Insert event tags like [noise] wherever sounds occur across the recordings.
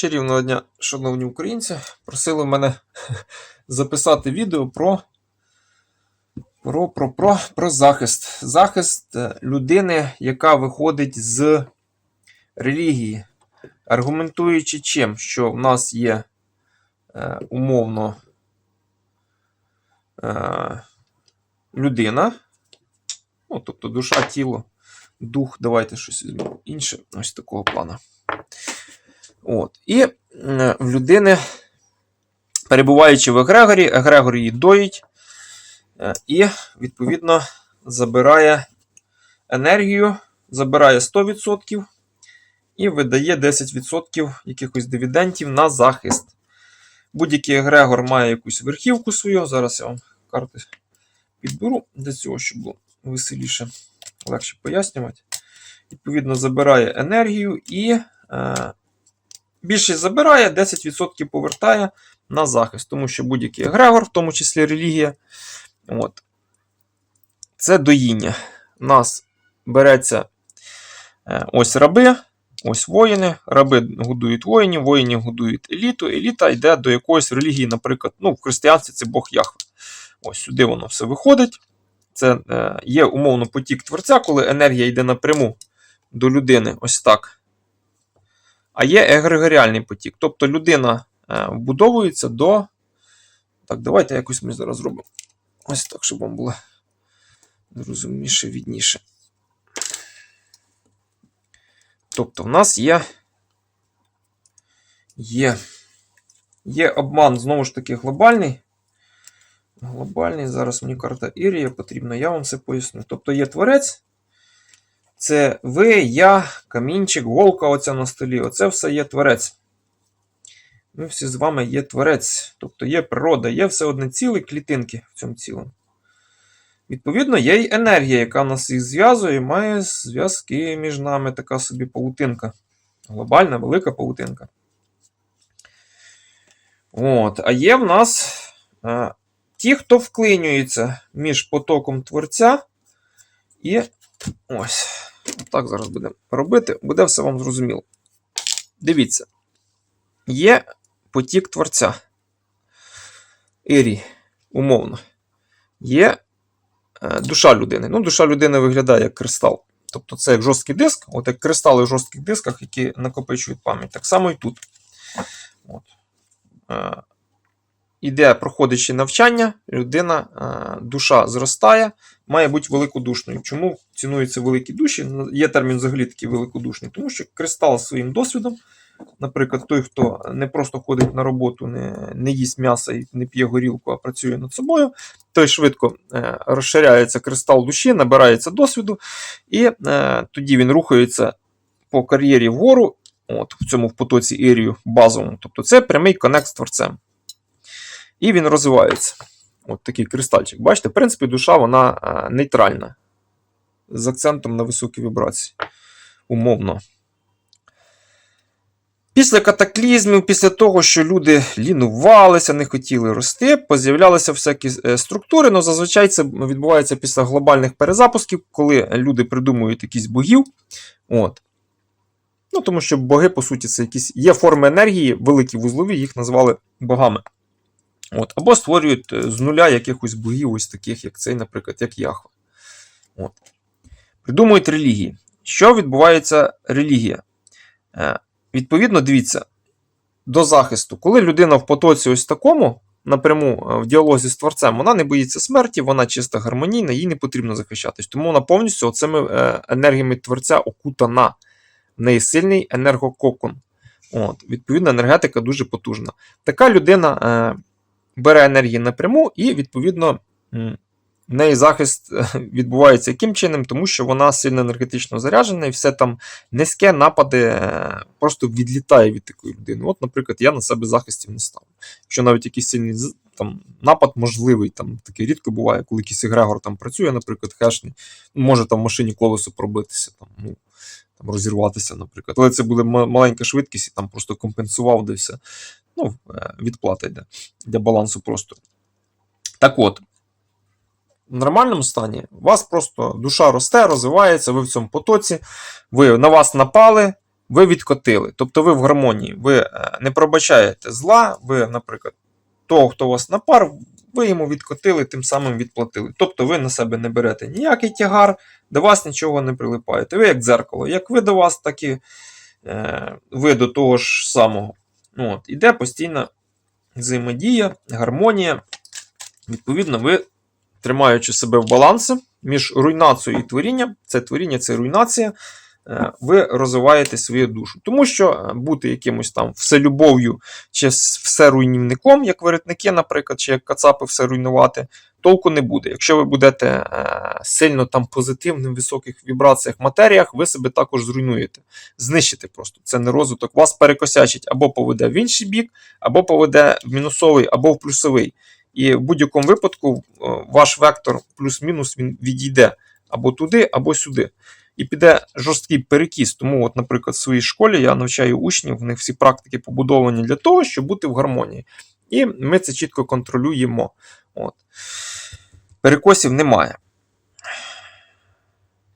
Чарівного дня, шановні українці, просили мене [laughs] записати відео про, про, про, про, про захист. Захист е, людини, яка виходить з релігії, аргументуючи чим, що в нас є е, умовно е, людина, ну, тобто душа, тіло, дух, давайте щось інше, ось такого плана. От. І е, в людини, перебуваючи в егрегорі, егрегор її доїть е, і, відповідно, забирає енергію, забирає 100% і видає 10% якихось дивідендів на захист. Будь-який егрегор має якусь верхівку свою. Зараз я вам карти підберу для цього, щоб було веселіше, легше пояснювати. Відповідно, забирає енергію і. Е, Більшість забирає, 10% повертає на захист, тому що будь-який егрегор, в тому числі релігія, от, це доїння. У нас береться е, ось раби, ось воїни. Раби годують воїнів, воїни годують еліту. Еліта йде до якоїсь релігії, наприклад, ну, в християнстві це Бог Яхве. Ось сюди воно все виходить. Це е, є умовно потік творця, коли енергія йде напряму до людини, ось так. А є егрегоріальний потік. Тобто людина е, вбудовується до. Так, давайте якось ми зараз зробимо. Ось так, щоб вам було зрозумніше, відніше. Тобто, в нас є. Є. Є обман, знову ж таки, глобальний. Глобальний. Зараз мені карта Ірія потрібна, я вам це поясню. Тобто є творець. Це ви, я, камінчик, голка оця на столі. Оце все є творець. Ми всі з вами є творець. Тобто є природа, є все одне ціле клітинки в цьому цілому. Відповідно, є й енергія, яка нас їх зв'язує, і має зв'язки між нами така собі паутинка. Глобальна, велика паутинка. От. А є в нас а, ті, хто вклинюється між потоком творця і ось. Так зараз будемо робити, буде все вам зрозуміло. Дивіться, є потік творця. Ірі, умовно. Є е, душа людини. Ну, душа людини виглядає як кристал. Тобто це як жорсткий диск, от як кристали в жорстких дисках, які накопичують пам'ять. Так само і тут. От. Іде, проходячи навчання, людина, е, душа зростає, має бути великодушною. Чому цінуються великі душі? Ну, Є термін взагалі такий великодушний, тому що кристал своїм досвідом, наприклад, той, хто не просто ходить на роботу, не не їсть м'ясо і не п'є горілку, а працює над собою, той швидко е, розширяється кристал душі, набирається досвіду, і е, тоді він рухається по кар'єрі вгору, от, в цьому в потоці ірію базовому. Тобто це прямий конект з творцем. І він розвивається. От такий кристальчик. Бачите, в принципі, душа вона нейтральна. З акцентом на високі вібрації. Умовно. Після катаклізмів, після того, що люди лінувалися, не хотіли рости, поз'являлися всякі е, структури. але зазвичай це відбувається після глобальних перезапусків, коли люди придумують якісь богів. От. Ну, Тому що боги, по суті, це якісь є форми енергії, великі вузлові, їх назвали богами. От. Або створюють е, з нуля якихось богів, ось таких, як цей, наприклад, як Яхва. От. Придумують релігії. Що відбувається релігія? Е, Відповідно, дивіться, до захисту, коли людина в потоці ось такому, напряму е, в діалозі з творцем, вона не боїться смерті, вона чисто гармонійна, їй не потрібно захищатись. Тому вона повністю оцими е, енергіями творця окутана. В неї сильний енергококон. От, Відповідно, енергетика дуже потужна. Така людина. Е, бере енергії напряму, і, відповідно, в неї захист е, [laughs] відбувається яким чином, тому що вона сильно енергетично заряджена, і все там низьке напади е, просто відлітає від такої людини. От, наприклад, я на себе захистів не ставлю. Якщо навіть якийсь сильний там, напад можливий, там таке рідко буває, коли якийсь егрегор там працює, наприклад, хешний, може там в машині колесо пробитися. там, ну, Розірватися, наприклад. Але це буде маленька швидкість і там просто компенсував де ну, е, відплата йде для балансу простору. Так от, в нормальному стані у вас просто душа росте, розвивається, ви в цьому потоці, ви на вас напали, ви відкотили. Тобто ви в гармонії, ви е, не пробачаєте зла, ви, наприклад, того, хто вас напар, ви йому відкотили, тим самим відплатили. Тобто ви на себе не берете ніякий тягар, до вас нічого не прилипаєте. Ви як дзеркало. Як ви до вас, так і е, ви до того ж самого. От, Іде постійна взаємодія, гармонія. Відповідно, ви, тримаючи себе в балансі між руйнацією і творінням, це творіння, це руйнація, ви розвиваєте свою душу. Тому що е, бути якимось там вселюбов'ю чи с- всеруйнівником, як виритники, наприклад, чи як кацапи все руйнувати, толку не буде. Якщо ви будете е, сильно там позитивним, в високих вібраціях, матеріях, ви себе також зруйнуєте, знищите просто. Це не розвиток. Вас перекосячить або поведе в інший бік, або поведе в мінусовий, або в плюсовий. І в будь-якому випадку е, ваш вектор плюс-мінус він відійде або туди, або сюди. І піде жорсткий перекіс. Тому, от, наприклад, в своїй школі я навчаю учнів, в них всі практики побудовані для того, щоб бути в гармонії. І ми це чітко контролюємо. От. Перекосів немає.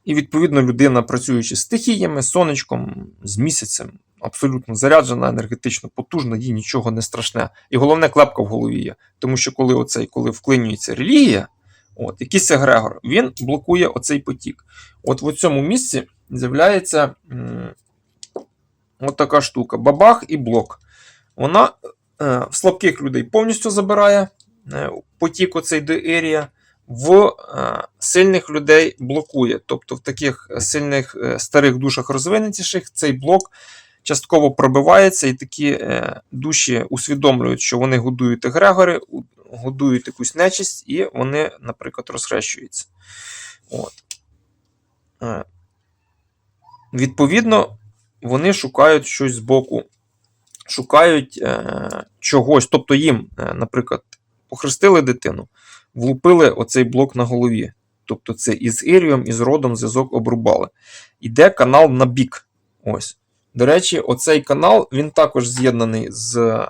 І відповідно людина, працюючи з стихіями, сонечком, з місяцем, абсолютно заряджена, енергетично потужна, їй нічого не страшне. І головне клепка в голові є. Тому що коли оцей, коли вклинюється релігія, от, якийсь егрегор, він блокує оцей потік. От в цьому місці з'являється от така штука: бабах і блок. Вона е, в слабких людей повністю забирає е, потік оцей до ерія, в е, сильних людей блокує. Тобто в таких сильних е, старих душах розвинутіших цей блок частково пробивається, і такі е, душі усвідомлюють, що вони годують егрегори, годують якусь нечисть, і вони, наприклад, розхрещуються. От. Е, Відповідно, вони шукають щось збоку, шукають е, чогось. Тобто їм, е, наприклад, похрестили дитину, влупили оцей блок на голові. Тобто це із Ірієм, із родом зв'язок обрубали. Іде канал на бік. Ось. До речі, оцей канал він також з'єднаний з е,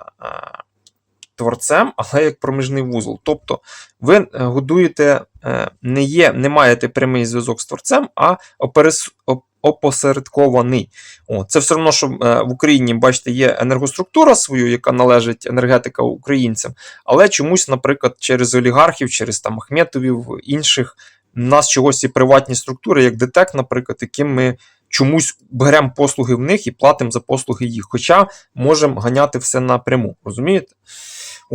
творцем, але як проміжний вузол. Тобто ви е, годуєте, е, не є, не маєте прямий зв'язок з творцем, а оперес, оп- опосередкований. О, це все одно, що е, в Україні, бачите, є енергоструктура свою, яка належить енергетика українцям, але чомусь, наприклад, через олігархів, через там Ахметовів, інших, в нас чогось є приватні структури, як ДТЕК, наприклад, яким ми чомусь беремо послуги в них і платимо за послуги їх. Хоча можемо ганяти все напряму. Розумієте?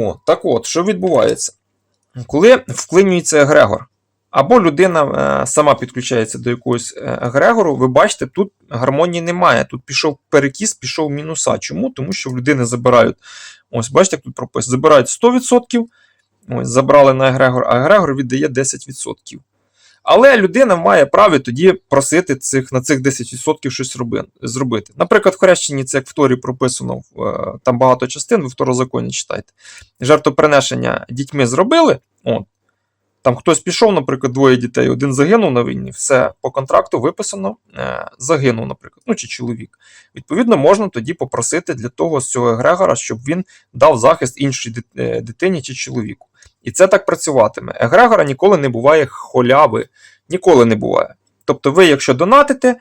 О, так от, що відбувається? Коли вклинюється егрегор, або людина е, сама підключається до якогось е, егрегору, ви бачите, тут гармонії немає. Тут пішов перекіс, пішов мінуса. Чому? Тому що в людини забирають, ось бачите, як тут прописано, забирають 100%, ось, забрали на егрегор, а егрегор віддає 10%. Але людина має право тоді просити цих, на цих 10% щось роби, зробити. Наприклад, в хрещенні це як в Торі прописано, е, там багато частин, ви Второзаконі читайте. Жертвоприношення дітьми зробили. От, там хтось пішов, наприклад, двоє дітей, один загинув на війні, все по контракту виписано, е, загинув, наприклад, ну чи чоловік. Відповідно, можна тоді попросити для того з цього егрегора, щоб він дав захист іншій е, дитині чи чоловіку. І це так працюватиме. Егрегора ніколи не буває холяви, ніколи не буває. Тобто, ви, якщо донатите,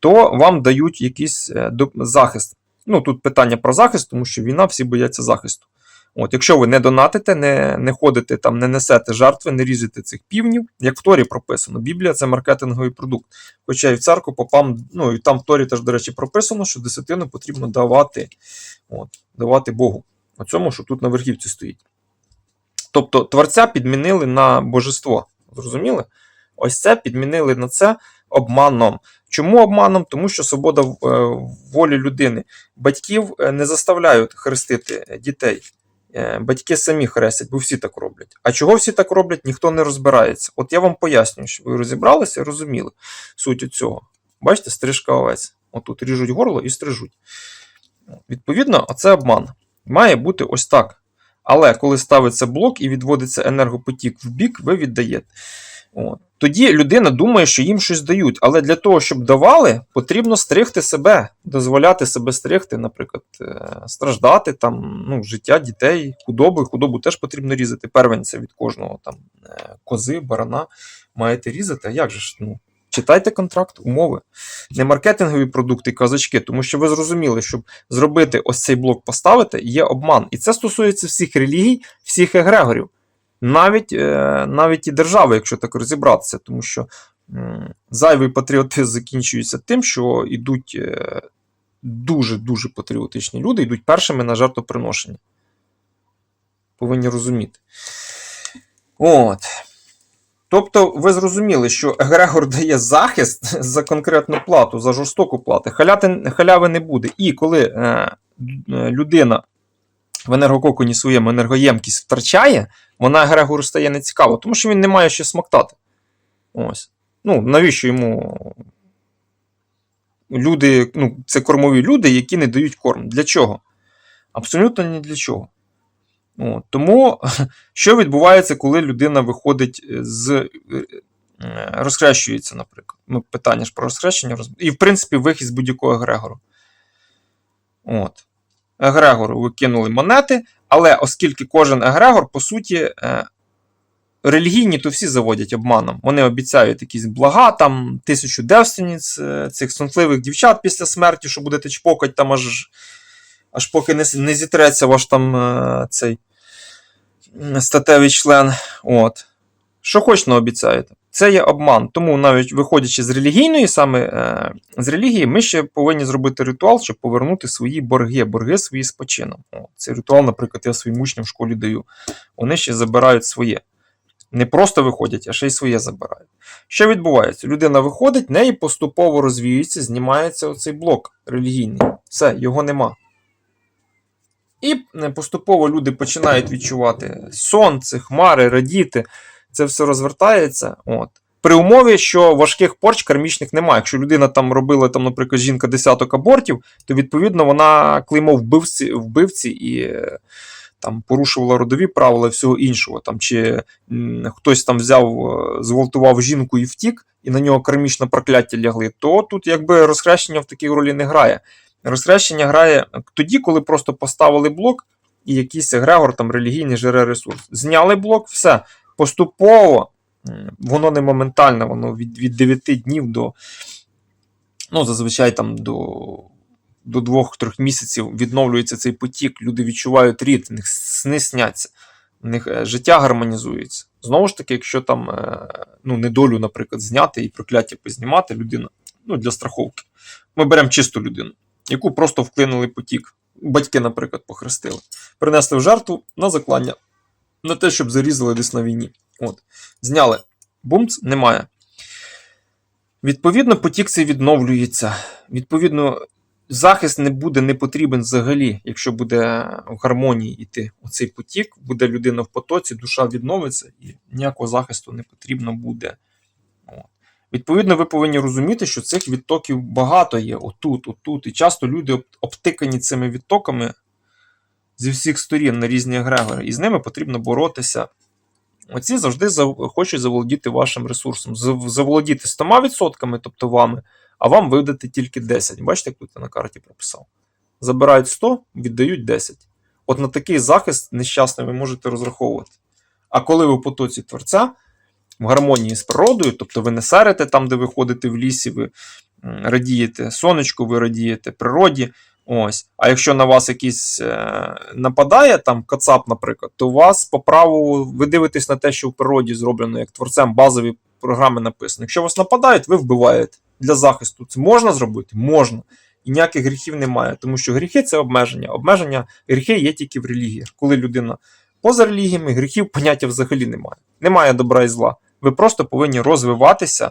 то вам дають якийсь е, захист. Ну тут питання про захист, тому що війна, всі бояться захисту. От, якщо ви не донатите, не, не ходите там, не несете жертви, не ріжете цих півнів, як в Торі прописано, Біблія це маркетинговий продукт. Хоча і в церкву попам, ну і там в Торі теж, до речі, прописано, що десятину потрібно давати, от, давати Богу. На цьому, що тут на верхівці стоїть. Тобто творця підмінили на божество. Зрозуміли? Ось це підмінили на це обманом. Чому обманом? Тому що свобода е, волі людини. Батьків е, не заставляють хрестити дітей. Е, Батьки самі хрестять, бо всі так роблять. А чого всі так роблять, ніхто не розбирається. От я вам пояснюю, щоб ви розібралися і розуміли суть цього. Бачите, стрижка овець. Отут ріжуть горло і стрижуть. Відповідно, оце обман. Має бути ось так. Але коли ставиться блок і відводиться енергопотік в бік, ви віддаєте. От. Тоді людина думає, що їм щось дають. Але для того, щоб давали, потрібно стригти себе, дозволяти себе стригти, наприклад, е, страждати там, ну, життя дітей, худоби. Худобу теж потрібно різати. Первенця від кожного там е, кози, барана маєте різати. А як же ж? Ну, читайте контракт, умови. не маркетингові продукти, казачки, тому що ви зрозуміли, щоб зробити ось цей блок поставити, є обман. І це стосується всіх релігій, всіх егрегорів, навіть, е, навіть і держави, якщо так розібратися, тому що зайвий патріотизм закінчується тим, що йдуть дуже-дуже патріотичні люди, йдуть першими на жертвоприношення. Повинні розуміти. От. Тобто, ви зрозуміли, що Егрегор дає захист за конкретну плату, за жорстоку плату. Халяти, халяви не буде. І коли е, людина в енергококоні своєму енергоємкість втрачає, вона Егрегору стає нецікаво, тому що він не має що смоктати. Ось. Ну, навіщо йому люди, ну, це кормові люди, які не дають корм. Для чого? Абсолютно ні для чого. Тому [laughs] що відбувається, коли людина виходить з. е, е, розхрещується, наприклад. Ну, питання ж про розхрещення. І, в принципі, вихід з будь-якого егрегору. От. Егрегору ви кинули монети, але оскільки кожен егрегор, по суті, е, релігійні, то всі заводять обманом. Вони обіцяють якісь блага, там тисячу девственниць, е, цих сонтливих дівчат після смерті, що будете чпокать там аж, аж поки не, не зітреться ваш там е, цей статевий член. От. Що хоч не обіцяєте. Це є обман. Тому навіть виходячи з релігійної, саме е, з релігії, ми ще повинні зробити ритуал, щоб повернути свої борги, борги свої з почином. О, цей ритуал, наприклад, я своїм учням в школі даю. Вони ще забирають своє. Не просто виходять, а ще й своє забирають. Що відбувається? Людина виходить, неї поступово розвіюється, знімається оцей блок релігійний. Все, його нема. І е, поступово люди починають відчувати сонце, хмари, радіти. Це все розвертається. От. При умові, що важких порч кармічних немає. Якщо людина там робила, там, наприклад, жінка десяток абортів, то відповідно вона клеймо вбивці, вбивці і е, там порушувала родові правила і всього іншого. Там, Чи хтось там взяв, е, зґвалтував жінку і втік, і на нього кармічне прокляття лягли, то тут якби розхрещення в такій ролі не грає. Розхрещення грає тоді, коли просто поставили блок, і якийсь егрегор там релігійний жере ресурс. Зняли блок, все. Поступово, воно не моментально, воно від, від 9 днів до, ну, зазвичай там до, до 2-3 місяців відновлюється цей потік, люди відчувають рід, них сни сняться, в них е, життя гармонізується. Знову ж таки, якщо там е, ну, недолю, наприклад, зняти і прокляття познімати, людина ну, для страховки. Ми беремо чисту людину, яку просто вклинули потік. Батьки, наприклад, похрестили, принесли в жертву на заклання, на те, щоб зарізали десь на війні. От. Зняли. Бумц немає. Відповідно, потік цей відновлюється. Відповідно, захист не буде не потрібен взагалі, якщо буде в гармонії йти оцей потік, буде людина в потоці, душа відновиться і ніякого захисту не потрібно буде. Відповідно, ви повинні розуміти, що цих відтоків багато є отут, отут. І часто люди обтикані цими відтоками зі всіх сторін на різні егрегори, і з ними потрібно боротися. Оці завжди хочуть заволодіти вашим ресурсом. Заволодіти 100%, тобто вами, а вам видати тільки 10. Бачите, як тут я на карті прописав. Забирають 100, віддають 10. От на такий захист нещасний ви можете розраховувати. А коли ви в потоці творця, в гармонії з природою, тобто ви не серите там, де ви ходите в лісі, ви радієте сонечку, ви радієте природі. Ось. А якщо на вас якийсь е, нападає, там кацап, наприклад, то у вас по праву ви дивитесь на те, що в природі зроблено як творцем базові програми написано. Якщо вас нападають, ви вбиваєте для захисту. Це можна зробити? Можна. І ніяких гріхів немає, тому що гріхи це обмеження. Обмеження гріхи є тільки в релігіях. Коли людина поза релігіями, гріхів поняття взагалі немає. Немає добра і зла. Ви просто повинні розвиватися,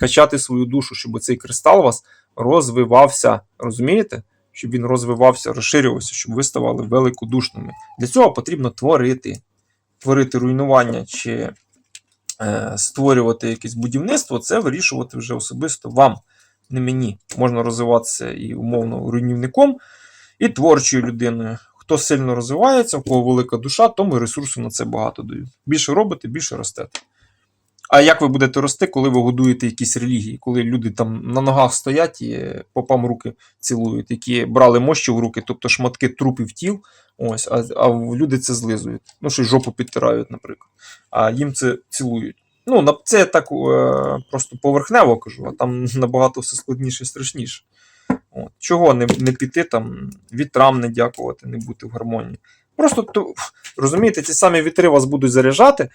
качати свою душу, щоб цей кристал у вас розвивався. Розумієте? Щоб він розвивався, розширювався, щоб ви ставали великодушними. Для цього потрібно творити, творити руйнування чи е, створювати якесь будівництво, це вирішувати вже особисто вам, не мені. Можна розвиватися і умовно руйнівником, і творчою людиною. Хто сильно розвивається, у кого велика душа, тому ресурсу на це багато дають. Більше робите, більше ростете. А як ви будете рости, коли ви годуєте якісь релігії, коли люди там на ногах стоять і попам руки цілують, які брали мощі в руки, тобто шматки трупів тіл, ось, а, а люди це злизують. Ну, що жопу підтирають, наприклад. А їм це цілують. Ну, це я так е, просто поверхнево кажу, а там [laughs] набагато все складніше і страшніше. От. Чого не, не піти там, вітрам не дякувати, не бути в гармонії. Просто розумієте, ці самі вітри вас будуть заряджати,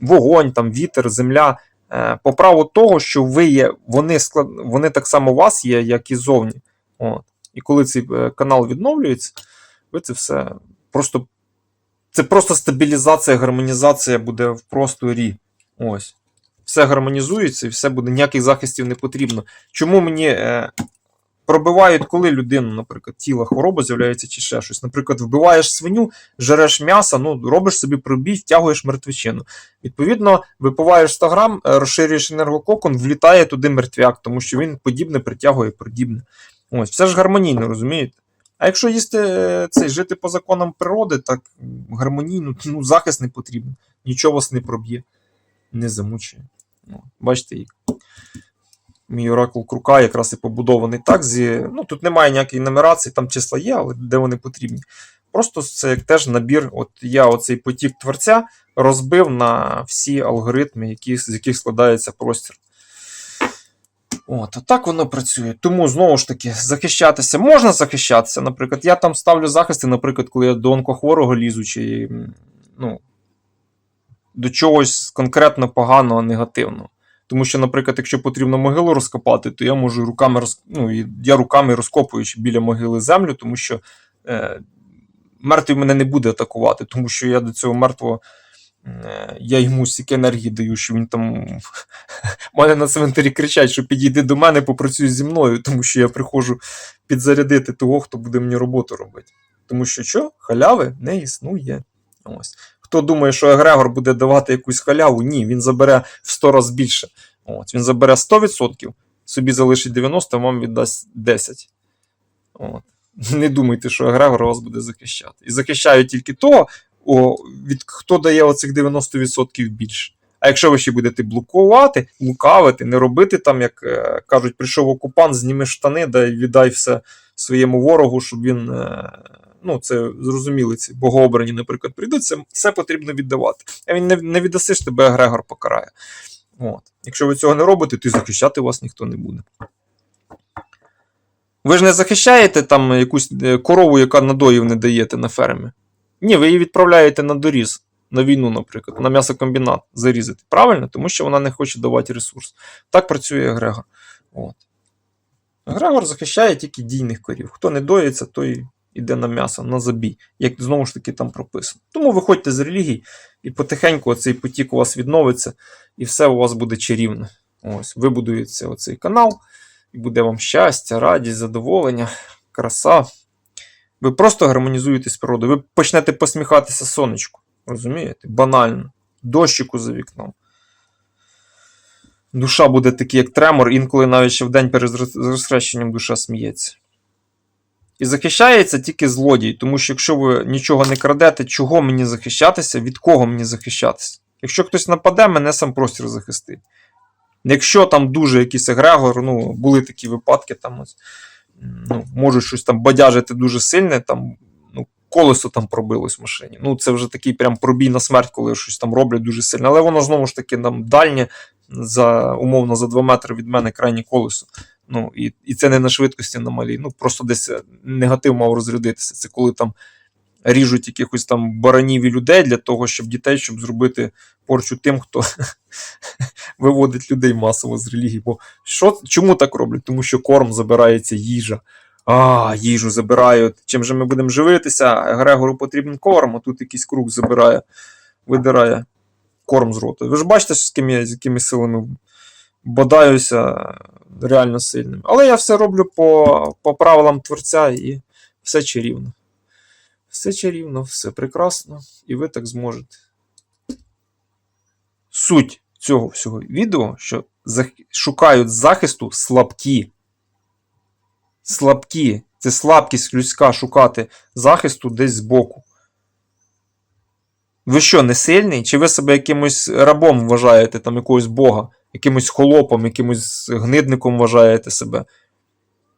вогонь, там, вітер, земля. Е, по праву того, що ви є, вони, склад... вони так само у вас є, як і зовні. От. І коли цей е, канал відновлюється, ви це все просто. Це просто стабілізація, гармонізація буде в просторі. Ось. Все гармонізується і все буде, ніяких захистів не потрібно. Чому мені е, пробивають, коли людину, наприклад, тіла хвороба з'являється чи ще щось. Наприклад, вбиваєш свиню, жереш м'ясо, ну, робиш собі пробій, втягуєш мертвечину. Відповідно, випиваєш 100 грам, е, розширюєш енергококон, влітає туди мертвяк, тому що він подібне притягує подібне. Ось, все ж гармонійно, розумієте? А якщо їсти е, цей жити по законам природи, так гармонійно, ну, захист не потрібен, нічого вас не проб'є, не замучує. Ну, бачите, як мій оракул Крука якраз і побудований так. Зі, ну, тут немає ніякої нумерації, там числа є, але де вони потрібні. Просто це як теж набір. От я оцей потік творця розбив на всі алгоритми, які, з яких складається простір. От, так воно працює. Тому знову ж таки, захищатися можна захищатися. Наприклад, я там ставлю захисти, наприклад, коли я до онкохворого лізу, чи ну, до чогось конкретно поганого, негативного. Тому що, наприклад, якщо потрібно могилу розкопати, то я можу руками роз... ну, я руками розкопуючи біля могили землю, тому що е, мертвий мене не буде атакувати, тому що я до цього мертвого е, я йому стільки енергії даю, що він там. [laughs] Мене на цвинтарі кричать, що підійди до мене, попрацюй зі мною, тому що я приходжу підзарядити того, хто буде мені роботу робити. Тому що що? Халяви не існує. Ось. Хто думає, що Егрегор буде давати якусь халяву, ні, він забере в 100 разів більше. От, він забере 100%, собі залишить 90, а вам віддасть 10. От. Не думайте, що Егрегор вас буде захищати. І захищає тільки того, о, від, хто дає оцих 90% більше. А якщо ви ще будете блокувати, лукавити, не робити там, як е, кажуть, прийшов окупант, зніми штани, дай віддай все своєму ворогу, щоб він. Е, ну, це зрозуміли ці богообрані, наприклад, прийдуть, це все потрібно віддавати. А він не, не віддасиш, тебе Егрегор покарає. От. Якщо ви цього не робите, то і захищати вас ніхто не буде. Ви ж не захищаєте там якусь е, корову, яка надоїв не даєте на фермі. Ні, ви її відправляєте на доріз, на війну, наприклад, на м'ясокомбінат зарізати. Правильно? Тому що вона не хоче давати ресурс. Так працює Егрегор. От. Егрегор захищає тільки дійних корів. Хто не доїться, той іде на м'ясо, на забій, як знову ж таки там прописано. Тому виходьте з релігій, і потихеньку цей потік у вас відновиться, і все у вас буде чарівно. Ось, вибудується оцей канал, і буде вам щастя, радість, задоволення, краса. Ви просто гармонізуєтесь з природою. Ви почнете посміхатися сонечку. Розумієте? Банально. Дощику за вікном. Душа буде такий, як тремор, інколи навіть ще в день перед роз- розхрещенням душа сміється. І захищається тільки злодій, тому що якщо ви нічого не крадете, чого мені захищатися, від кого мені захищатися? Якщо хтось нападе, мене сам простір захистить. Якщо там дуже якийсь егрегор, ну, були такі випадки, там ось, ну, можуть щось там бадяжити дуже сильне, там, ну, колесо там пробилось в машині. Ну, це вже такий прям пробій на смерть, коли щось там роблять дуже сильно. Але воно знову ж таки там дальнє, за, умовно, за 2 метри від мене крайнє колесо. Ну, і, і це не на швидкості на. Ну, просто десь е, негатив мав розрядитися. Це коли там ріжуть якихось там баранів і людей для того, щоб дітей, щоб зробити порчу тим, хто [laughs] виводить людей масово з релігії. Бо що, чому так роблять? Тому що корм забирається їжа. А, їжу забирають. Чим же ми будемо живитися? Грегору потрібен корм, а тут якийсь круг забирає, видирає корм з рота. Ви ж бачите, з якими, з якими силами бодаюся реально сильним. Але я все роблю по, по правилам творця і все чарівно. Все чарівно, все прекрасно, і ви так зможете. Суть цього всього відео, що шукають захисту слабкі. Слабкі. Це слабкість людська шукати захисту десь збоку. Ви що, не сильний? Чи ви себе якимось рабом вважаєте, там якогось Бога, якимось холопом, якимось гнидником вважаєте себе,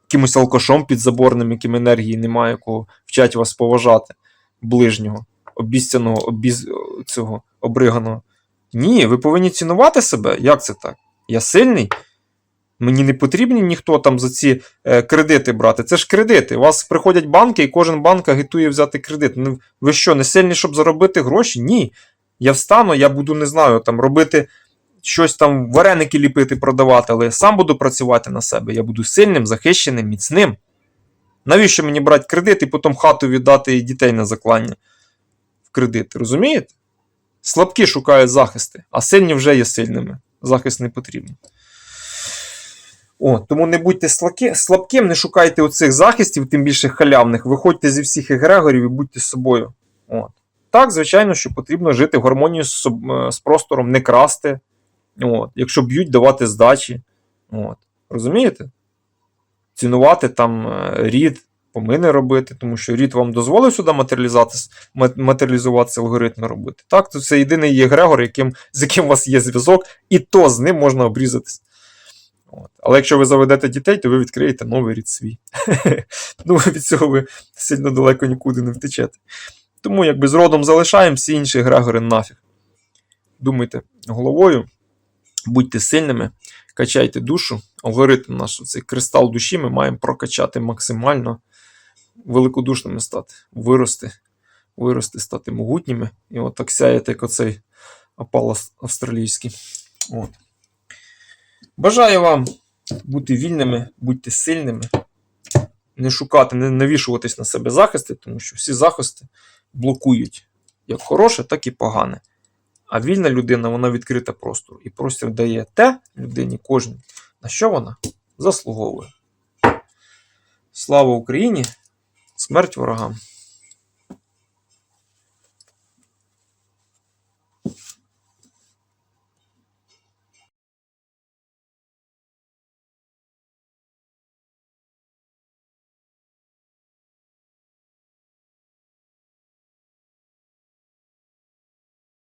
якимось алкашом підзаборним, яким енергії немає, якого вчать вас поважати, ближнього, обіцяного, обіз... цього обриганого. Ні, ви повинні цінувати себе. Як це так? Я сильний. Мені не потрібні ніхто там за ці е, кредити брати. Це ж кредити. У вас приходять банки, і кожен банк агітує взяти кредит. Ну, ви що, не сильні, щоб заробити гроші? Ні. Я встану, я буду, не знаю, там робити щось там, вареники ліпити, продавати, але я сам буду працювати на себе. Я буду сильним, захищеним, міцним. Навіщо мені брати кредит і потім хату віддати і дітей на заклання в кредит? Розумієте? Слабкі шукають захисти, а сильні вже є сильними. Захист не потрібен. О, тому не будьте слабкі, слабким, не шукайте оцих захистів, тим більше халявних. Виходьте зі всіх егрегорів і будьте собою. От. Так, звичайно, що потрібно жити в гармонії з, е, з простором, не красти. От. Якщо б'ють, давати здачі. От. Розумієте? Цінувати там е, рід, помини робити, тому що рід вам дозволив сюди матеріалізуватися, алгоритми робити. Так, то це єдиний єгрегор, яким, з яким у вас є зв'язок, і то з ним можна обрізатись. От. Але якщо ви заведете дітей, то ви відкриєте новий рід свій. [laughs] ну, від цього ви сильно далеко нікуди не втечете. Тому якби з родом залишаємо всі інші егрегори нафіг. Думайте головою, будьте сильними, качайте душу. Алгоритм наш, цей кристал душі, ми маємо прокачати максимально великодушними стати, вирости, вирости, стати могутніми. І от так сяєте, як оцей опал австралійський. От. Бажаю вам бути вільними, будьте сильними, не шукати, не навішуватись на себе захисти, тому що всі захисти блокують як хороше, так і погане. А вільна людина, вона відкрита простору. І простір дає те людині кожній, на що вона заслуговує. Слава Україні! Смерть ворогам!